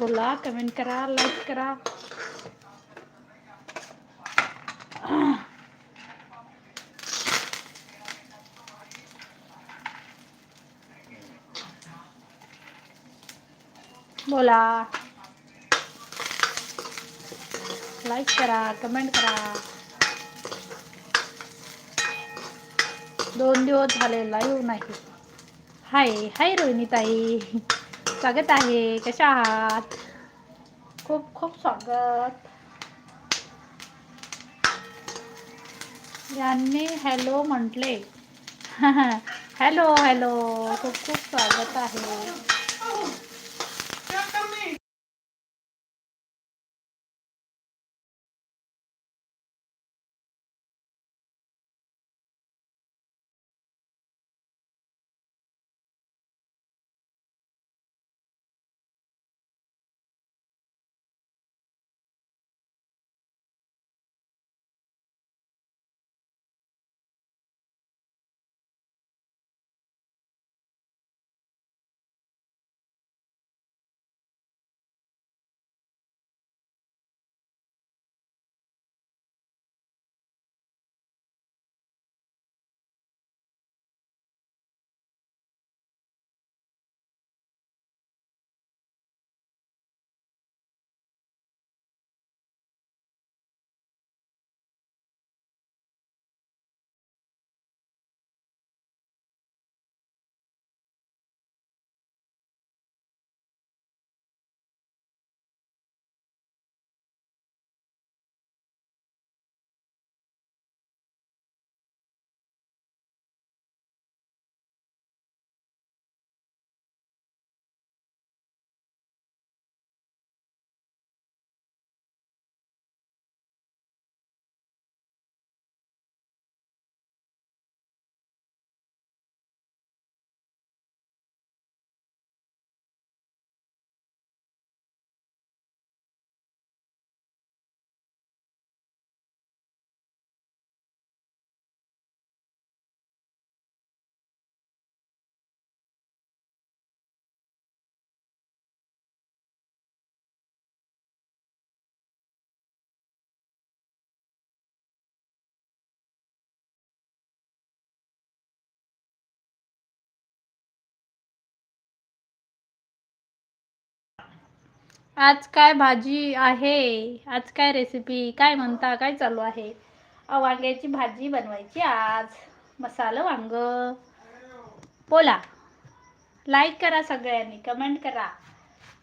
बोला कमेंट करा लाईक करा बोला लाईक करा कमेंट करा दोन दिवस झाले लाईव्ह नाही हाय हाय रोहिणी ताई स्वागत आहे. कशा आहात? खूप खूप स्वागत. यांनी हॅलो म्हटले. हॅलो हॅलो खूप खूप स्वागत आहे. आज काय भाजी आहे? आज काय रेसिपी काय म्हणता? काय चालू आहे? वांग्याची भाजी बनवायची आज. मसाला वांग. बोला. लाईक करा सगळ्यांनी. कमेंट करा.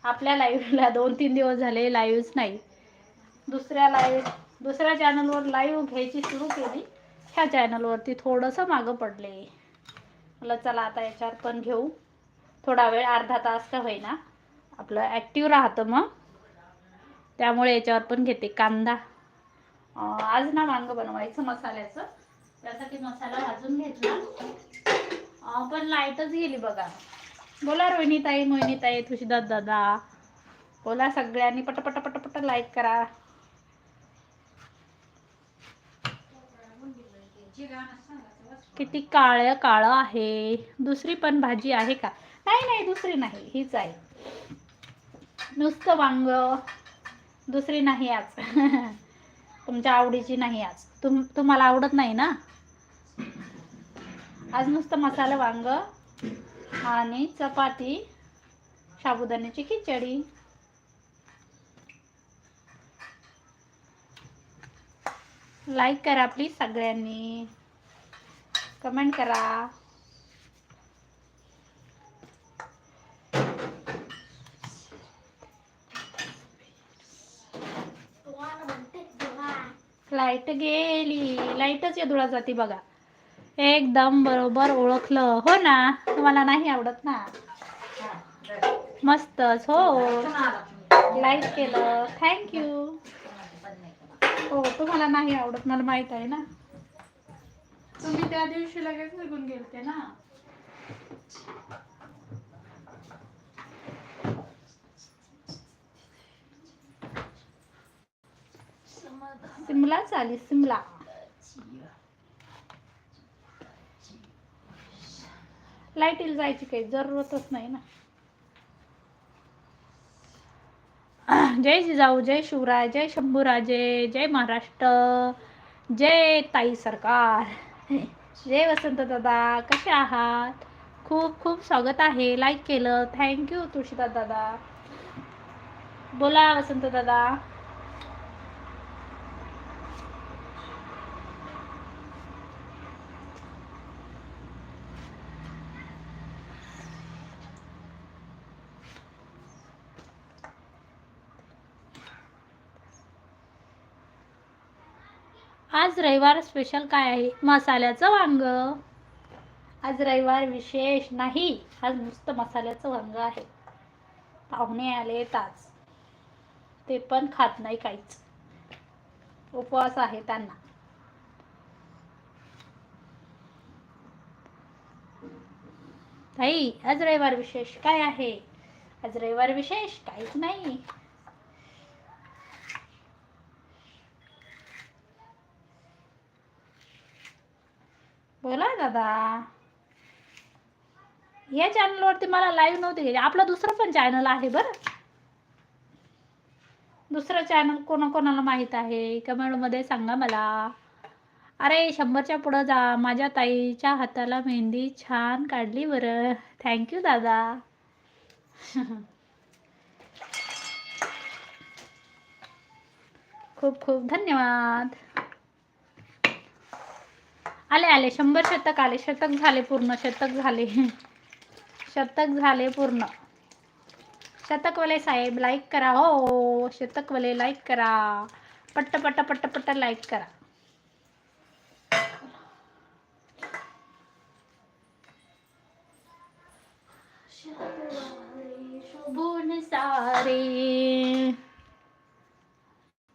आपल्या लाईव्हला दोन तीन दिवस झाले लाईव्हच नाही. दुसऱ्या लाईव्ह दुसऱ्या चॅनलवर लाईव्ह घ्यायची सुरू केली. ह्या चॅनलवरती थोडंसं मागं पडले. मला चला आता याच्यावर पण घेऊ. थोडा वेळ अर्धा तास का होईना. आपलं ॲक्टिव्ह राहतं मग. त्यामुळे याच्यावर पण घेते कांदा. आज ना वांग बनवायचं मसाल्याचं. त्यासाठी मसाला भाजून घेतला. पण लाईटच गेली बघा. बोला रोहिणीताई मोहिनीताई तुषीदा दादा. बोला सगळ्यांनी पटपट पटपट लाईक करा. किती काळं काळं आहे. दुसरी पण भाजी आहे का? नाही नाही दुसरी नाही. हीच आहे. नुसतं वांग. दुसरी नाही आज. तुमच्या आवडीची नाही आज. तुम तुम्हाला आवडत नाही ना? आज नुसतं मसाला वांग आणि चपाती साबुदाण्याची खिचडी. लाईक करा प्लीज सगळ्यांनी. कमेंट करा. लाइट गेली. लाईटच येदुळा जाते बघा. एकदम बरोबर ओळखलं. हो ना? तुम्हाला नाही आवडत ना? मस्तच. हो. लाईक केलं. थँक्यू हो तुम्हाला नाही आवडत. मला माहीत आहे ना? तुम्ही त्या दिवशी लगेच निघून गेलते ना? सिमला चाली सिमला. लाईटीला जायची काही जरूरतच नाही ना. जय जिजाऊ जय शिवराय जय शंभूराजे जय महाराष्ट्र जय ताई सरकार. जय वसंत दादा कसे आहात? खूप खूप स्वागत आहे. लाईक केलं. थँक्यू तुळशीदा दादा. बोला वसंत दादा. आज रविवार स्पेशल काय आहे? मसाल्याचं वांग. आज रविवार विशेष नाही. आज नुसतं मसाल्याचं वांग आहे. पाहुणे आले आज. ते पण खात नाही काहीच. उपवास आहे त्यांना. ताई आज रविवार विशेष काय आहे? आज रविवार विशेष काहीच नाही. बोला दादा. या चॅनलवरती मला लाईव्ह नव्हती घ्यायची. आपला दुसरं पण चॅनल आहे बरं. दुसरं चॅनल कोणाकोणाला माहीत आहे? कमेंटमध्ये सांगा मला. अरे शंभरच्या पुढं जा. माझ्या ताईच्या हाताला मेहंदी छान काढली बरं. थँक्यू दादा. खूप खूप धन्यवाद. आले आले. शंभर शतक आले. शतक झाले पूर्ण शतक झाले. शतक झाले पूर्ण. शतकवाले साहेब लाईक करा. हो, हो, हो. शतकवाले लाईक करा. पट्ट पट्ट पट्ट पट्ट लाईक करा. सारे.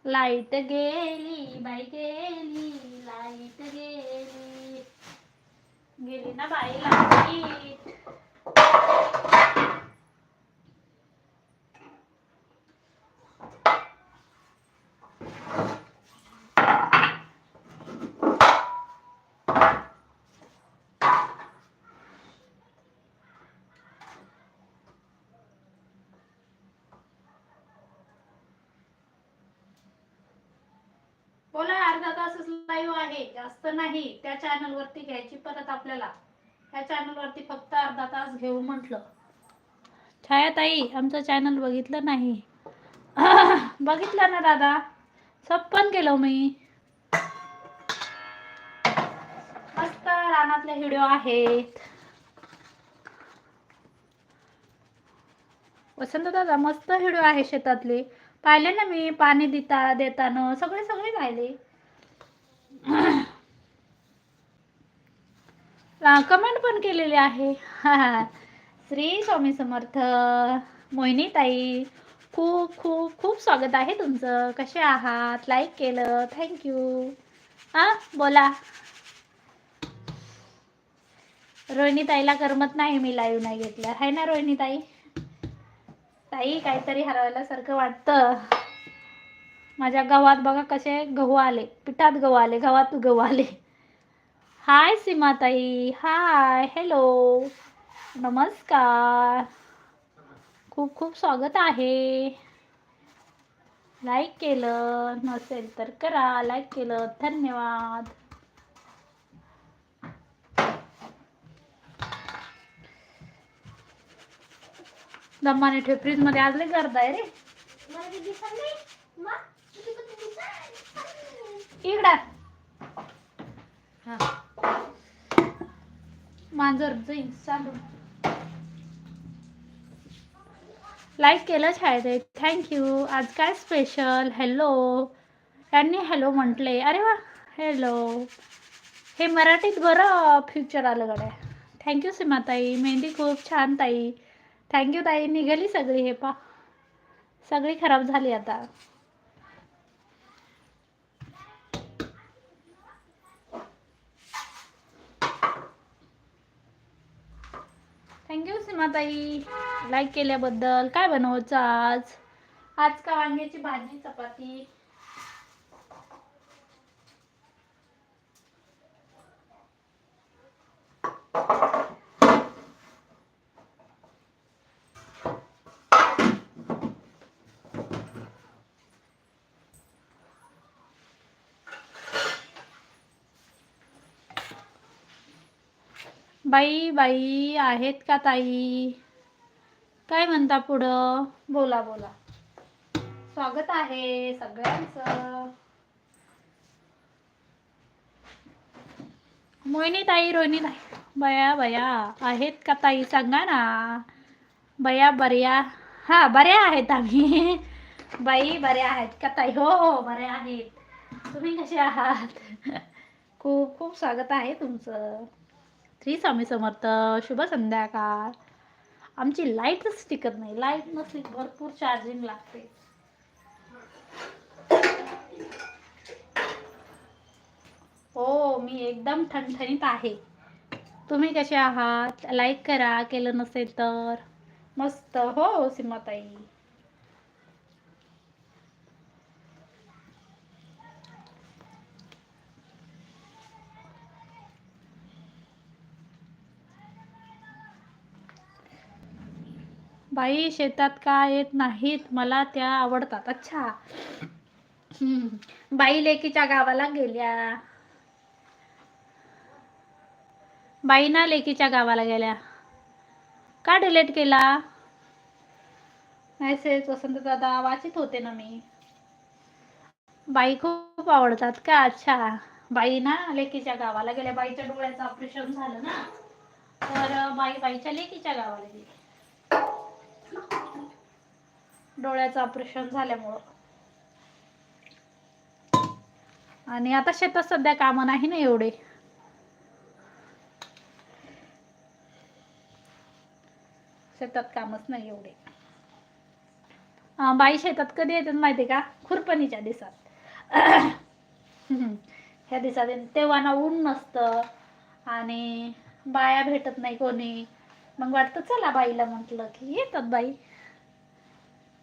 लाइट गेली बाई गेली लाइट गेली. गेली ना बाई लाइट बोला अर्धा तासच लाईव्ह आहे जास्त नाही त्या चॅनल वरती घ्यायची परत आपल्याला. त्या चॅनल वरती फक्त अर्धा तास घेऊ म्हटलं. छायाताई आमचं चॅनल बघितलं नाही. बघितलं ना दादा? सब पण केलं मी. मस्त रानातले व्हिडिओ आहेत. वसंत दादा मस्त व्हिडिओ आहे शेतातले. पाहिले ना मी पाणी देता देताना सगळे सगळे पाहिले. कमेंट पण केलेली आहे. श्री स्वामी समर्थ मोहिनी ताई खूप खूप खूप स्वागत आहे तुमचं. कसे आहात? लाईक केलं. थँक्यू हां बोला. रोहिणी ताईला करमत नाही मी लाईव्ह नाही घेतलं. आहे ना रोहिणी ताई ताई काहीतरी हरवल्यासारखं वाटतं. माझ्या गव्हात बघा कसे गहू आले. पिठात गहू आले गव्हात गहू आले. हाय सीमाताई हाय हॅलो नमस्कार. खूप खूप स्वागत आहे. लाईक केलं नसेल तर करा. लाईक केलं धन्यवाद. दमाने ठेवमध्ये आज लय गर्द आहे रे. इकडा. हा. मांजर जाईन चालू. लाईक केलं शाळेत. थँक्यू आज काय स्पेशल हॅलो यांनी हॅलो म्हटले. अरे वा. हॅलो हे मराठीत बरं फ्युचर आलं गड्या. थँक्यू सीमाताई. मेहंदी खूप छान ताई. थँक्यू ताई. निघाली सगळी हे पा. सगळी खराब झाली आता. माताई. सीमाताई लाईक केल्याबद्दल. काय बनवायचं आज? आज का वांग्याची भाजी चपाती. बाई बाई आहेत का ताई? काय म्हणता पुढं? बोला बोला. स्वागत आहे सगळ्यांचं. मोहिनी ताई रोहिणी ताई. बया बया. आहेत का ताई? सांगा ना. बया बऱ्या. हा बऱ्या आहेत आम्ही. बाई बऱ्या आहेत का ताई? हो हो बऱ्या आहेत. तुम्ही कसे आहात? खूप खूप स्वागत आहे तुमचं. श्री स्वामी समर्थ शुभ संध्याकाळ. आमची लाईटच टिकत नाही. लाइट नसली भरपूर चार्जिंग लागते. हो मी एकदम ठणठणीत आहे. तुम्ही कसे आहात? लाईक करा. केलं नसेल तर. मस्त. हो सीमाताई. बाई शेतात का येत नाहीत? मला त्या आवडतात. अच्छा. हम्म. बाई लेकीच्या गावाला गेल्या. बाई ना लेकीच्या गावाला गेल्या. का डिलीट केला? मेसेज वसंत दादा वाचित होते ना मी. बाई खूप आवडतात का? अच्छा. बाई ना लेकीच्या गावाला गेल्या. बाईच्या डोळ्याचं ऑपरेशन झालं ना. तर बाई बाईच्या लेकीच्या गावाला गेली. डोळ्याचं ऑपरेशन झाल्यामुळं. आणि आता शेतात सध्या कामं नाही ना एवढे. शेतात कामच नाही एवढे. बाई शेतात कधी येतात माहिती का? खुरपणीच्या दिवसात. ह्या दिवसात तेव्हा ना ऊन नसतं आणि बाया भेटत नाही कोणी. मग वाटतं चला बाईला म्हटलं की येतात बाई.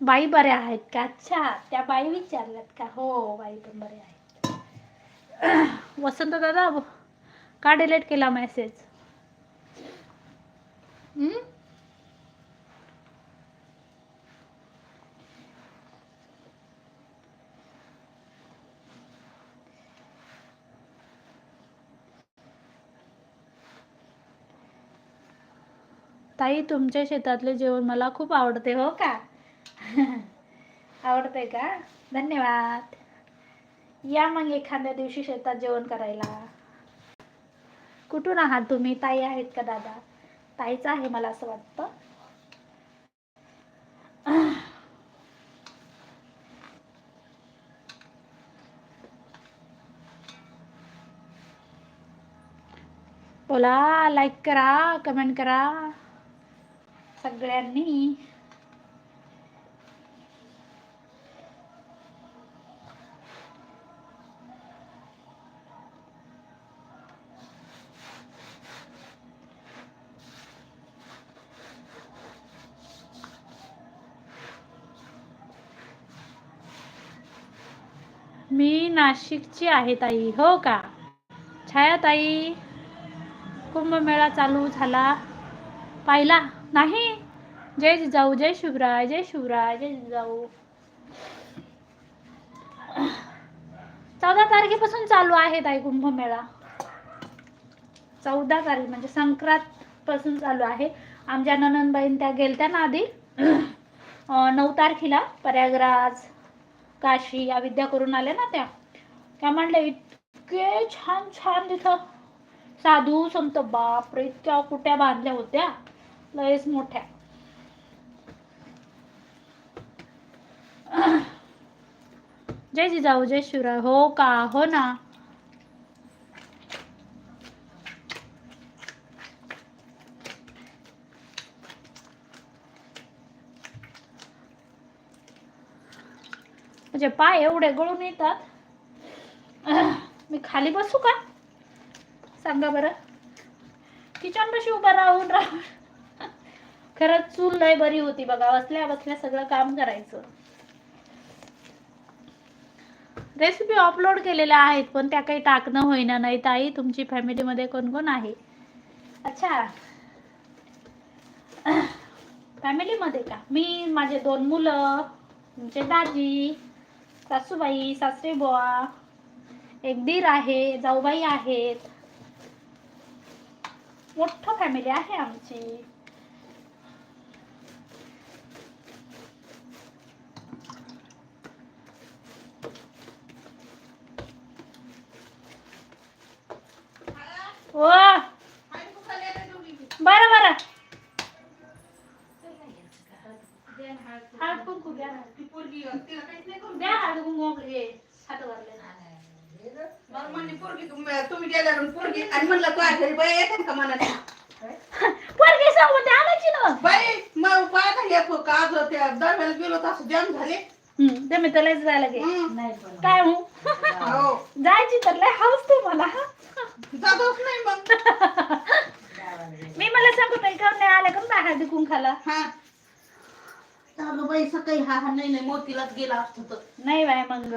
बाई बऱ्या आहेत का? अच्छा त्या बाई विचारल्यात का? हो बाई पण बऱ्या आहेत. वसंत दादा का डिलीट केला मेसेज ताई तुमच्या शेतातले जेवण मला खूप आवडते हो का? आवडते का? धन्यवाद. या मग एखाद्या दिवशी शेतात जेवण करायला. कुठून आहात तुम्ही? ताई आहेत का दादा? ताईच आहे मला असं वाटतं. बोला लाईक करा कमेंट करा. सगळ्यांनी. मी नाशिकची आहे ताई हो का? छाया ताई कुंभमेळा चालू झाला. पाहिला? नाही? जय जिजाऊ जय शिवराय जय शिवराय जय जिजाऊ. चौदा तारखेपासून चालू आहे ताई कुंभमेळा. चौदा तारीख म्हणजे संक्रांत पासून चालू आहे. आमच्या ननंदबाईन त्या गेलत्या ना आधी. नऊ तारखेला प्रयागराज काशी या विद्या करून आल्या ना त्या. त्या म्हणल्या इतके छान छान तिथं साधू संत बापरे इतक्या कुट्या बांधल्या होत्या. लयच मोठ्या. जय जिजाऊ जय शिवराय हो का? हो ना. म्हणजे पाय एवढे गळून येतात. मी खाली बसू का? सांगा बरं. किचन पशी उभा राहून राहून. खरंच चूल लय बरी होती बघा. बसल्या बसल्या सगळं काम करायचं. रेसिपी अपलोड केलेल्या आहेत पण त्या काही टाकणं होईना. नाही ताई तुमची फॅमिलीमध्ये कोण कोण आहे? अच्छा. फॅमिलीमध्ये का? मी माझे दोन मुलं तुमचे दाजी सासूबाई सासरे बुवा एक दीर आहे जाऊबाई आहेत. मोठं फॅमिली आहे आमची. ओ बर बरं. हळद कुंकू द्या हळद कुंकू आपलं. तुम्ही गेल्यावर पोरगी आणि म्हणलं तू घरी बाई येते का मनात पोरगी सांगून ते आणायची ना. बाई मग काय का काज का आज त्या दरम्यान गेलो तसं जाम झाले. मी त्याला जायला गे हम्म. काय हो? हो. जायची तर लय हाऊस ते मला. जातोच नाही मग. मी मला सांगू नाही का नाही आलं का नाही हळदी कुंखाला हा. चालू बाई सकाळी हा हा नाही नाही मोतीलाच गेला असतो तर. नाही बाय मग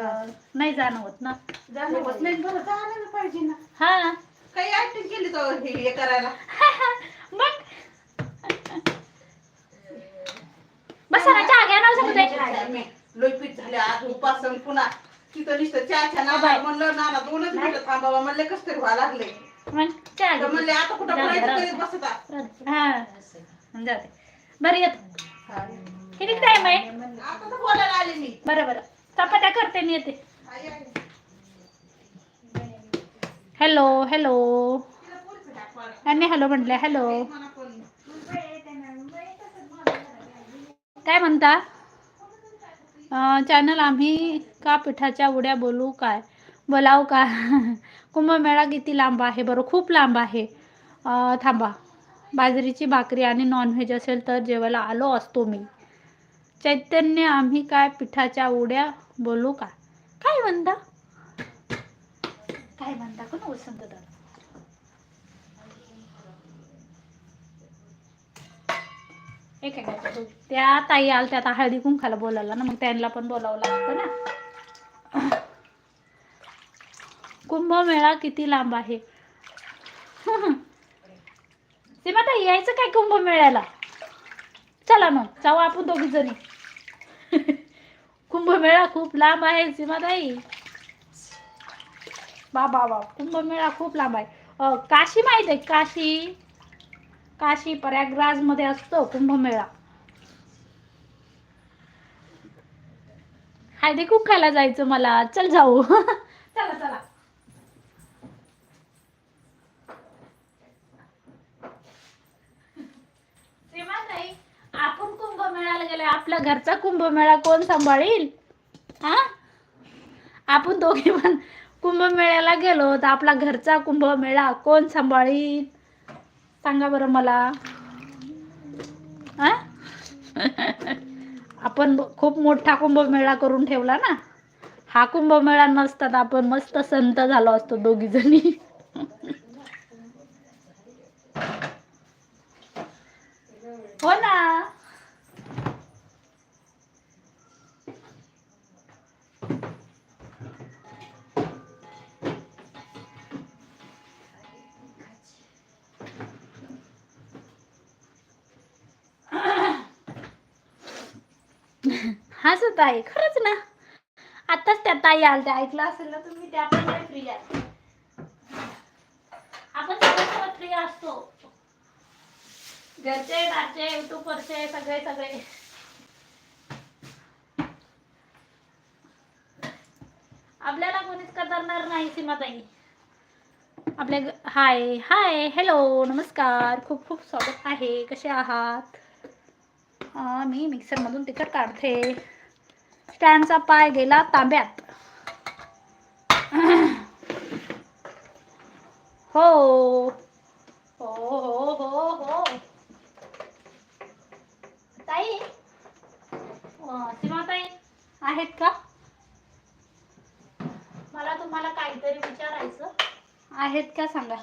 नाही जाणं होत ना. जाणं होत नाही बरं जायला पाहिजे ना. हा. काही ऍक्टिंग केली तर हे करायला? मग? बसा ना चहा घ्या ना सांगू ते लोईपीठ झाले आज उपासन पुन्हा तिथं नुसतं चहाच्या. नावाला म्हणलं नाना दोनच मिनिटं थांबावा म्हणले कस तरी व्हायला लागले मग तर. म्हणले आता कुठं जाऊ दे, करीत. बसता हा जाते बरं येत. किती टाइम आहे आता तर बोलायला आले मी बरं बरं चपात्या करते मी येते आई, आई. हॅलो हॅलो तिला पोरीचं हात मार. यांनी हॅलो म्हटले हॅलो मला पण. काय म्हणता चॅनल आम्ही का पिठाच्या उड्या बोलू काय? बोलाव का? कुंभमेळा किती लांब आहे? बरं खूप लांब आहे. थांबा. बाजरीची भाकरी आणि नॉनव्हेज असेल तर जेवायला आलो असतो मी. चैतन्य आम्ही काय पिठाच्या उड्या बोलू का? काय म्हणता? काय म्हणता? कोण वसंत दादा एक आहे त्या ताई आल त्या आता हळदी कुंखाला बोलायला ना मग त्यांना पण बोलावं लागतं ना. कुंभमेळा किती लांब आहे. सीमाताई यायचं काय कुंभमेळ्याला? चला मग जाऊ आपण दोघी जणी. कुंभमेळा खूप लांब आहे सीमाताई. ताई बा बाबा कुंभमेळा खूप लांब आहे. काशी माहीत आहे काशी? काशी प्रयागराजमध्ये असतो कुंभमेळा. हळदी खायला जायचं मला. चल जाऊ. चला चला. आपण कुंभमेळ्याला गेले आपला घरचा कुंभमेळा कोण सांभाळील? हा? आपण दोघे पण कुंभमेळ्याला गेलो तर आपला घरचा कुंभमेळा कोण सांभाळील? सांगा बरं मला. आ आपण खूप मोठा कुंभमेळा करून ठेवला ना. हा कुंभमेळा नसतात आपण मस्त संत झालो असतो दोघी जणी हो ना हसत आहे खरंच ना. आताच त्या ताई आल त्या ऐकलं असेल ना तुम्ही त्या पण फ्री आहे आपण सगळे फ्री असतो. घरचे दारचे युट्यूबवरचे सगळे सगळे. आपल्याला कोणीच करणार नाही सीमाताई. आपल्या हाय हाय हॅलो नमस्कार. खूप खूप स्वागत आहे. कसे आहात? मी मिक्सरमधून तिखट काढते. स्टँडचा पाय गेला तांब्यात. हो. हो हो हो हो. ताई? सीमाताई? आहेत का? मला तुम्हाला काहीतरी विचारायचं. आहेत का सांगा.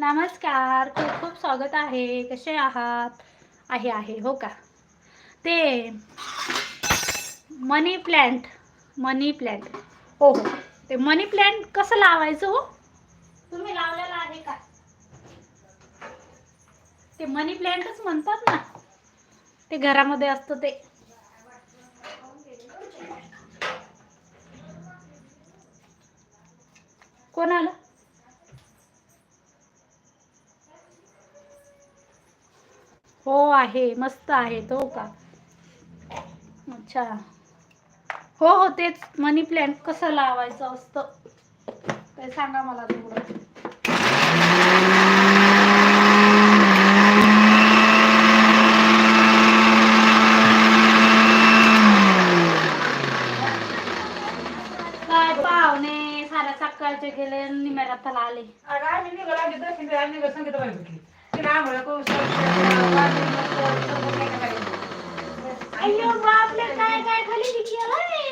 नमस्कार. खूप खूप स्वागत आहे. कसे आहात? आहे आहे. हो का? ते मनी प्लॅन्ट मनी प्लॅन्ट हो हो. ते मनी प्लॅन्ट कसं लावायचं हो? तुम्ही लावलेलं आहे का? ते मनी प्लॅन्टच म्हणतात ना. ते घरामध्ये असतं ते. कोण आलं? हो आहे. मस्त आहे तो का? अच्छा. हो हो तेच. मनी प्लॅन्ट कसं लावायचं असतं ते सांगा मला थोडं काय पाहुणे? साऱ्या सकाळचे गेले निम्या राताला आले. आंघोळ काय काय खाली विचारलंय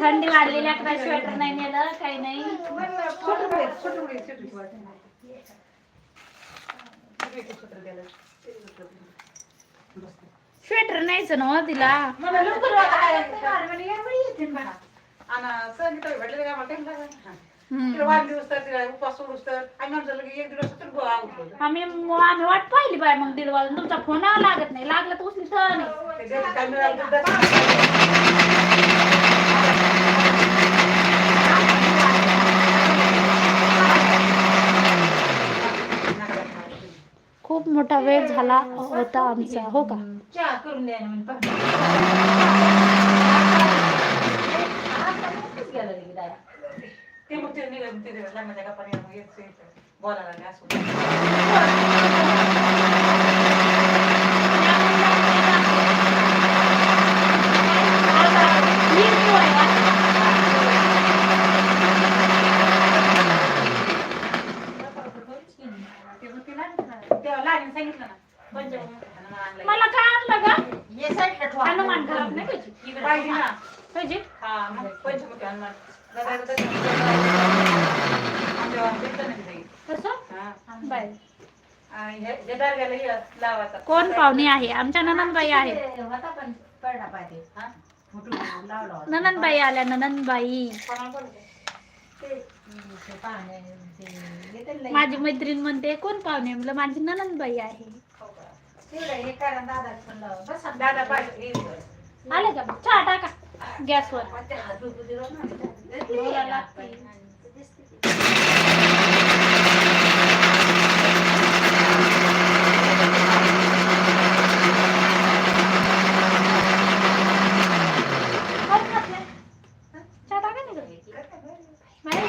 थंडी वाढलेली अकरा स्वेटर नाही नेलं काही नाही स्वेटर नाहीच ना हो तिला. मला लवकर आणि भेटले का मला time हम्म. तिला वाढदिवस तर तिला उपवास सोडूस तर आम्ही आमचं लगे एक दिवस तर गोळा आवडलो. आम्ही आम्ही वाट पाहिली बाय मग दीड वाजून तुमचा फोन लागत नाही. लागला तर उचली तर नाही ते घरी काय मिळालं तर दे. खूप मोठा वेळ झाला होता आमचा हो का? चहा करून द्या ना म्हणे, मग दिवस लग्नाच्या गप्पाने मग येत ते बोलायला लागले असं ते मग तिला तेव्हा लहान सांगितलं ना पंचमुख हनुमान आणलंय. मला काय आणलं का हनुमान घरात नाही पाहिजे पाहिजे ना पाहिजे हा मग पंचमुखी हनुमान दादा दादा आमच्या भेटलं ना तिथे कसं हा बाय आणि हे हे दर्ग्याला हे लावायचा कोण पाहुणे आहे. आमच्या ननंदबाई आहेत? ननंदबाई आल्या ननंदबाई? माझी मैत्रीण म्हणते कोण पाहुणे? म्हणलं माझी ननंदबाई आहे. हो. आले का? चहा टाका. गॅसवर बोलायला लागते. कोण खात नाही? चहा टाका नाही का? नाही.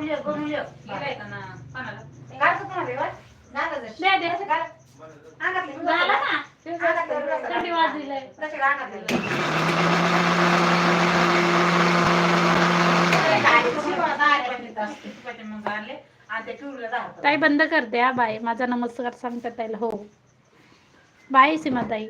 ताई बंद कर द्या बाय माझा नमस्कार सांगता ताईला. हो. बाय सीमा ताई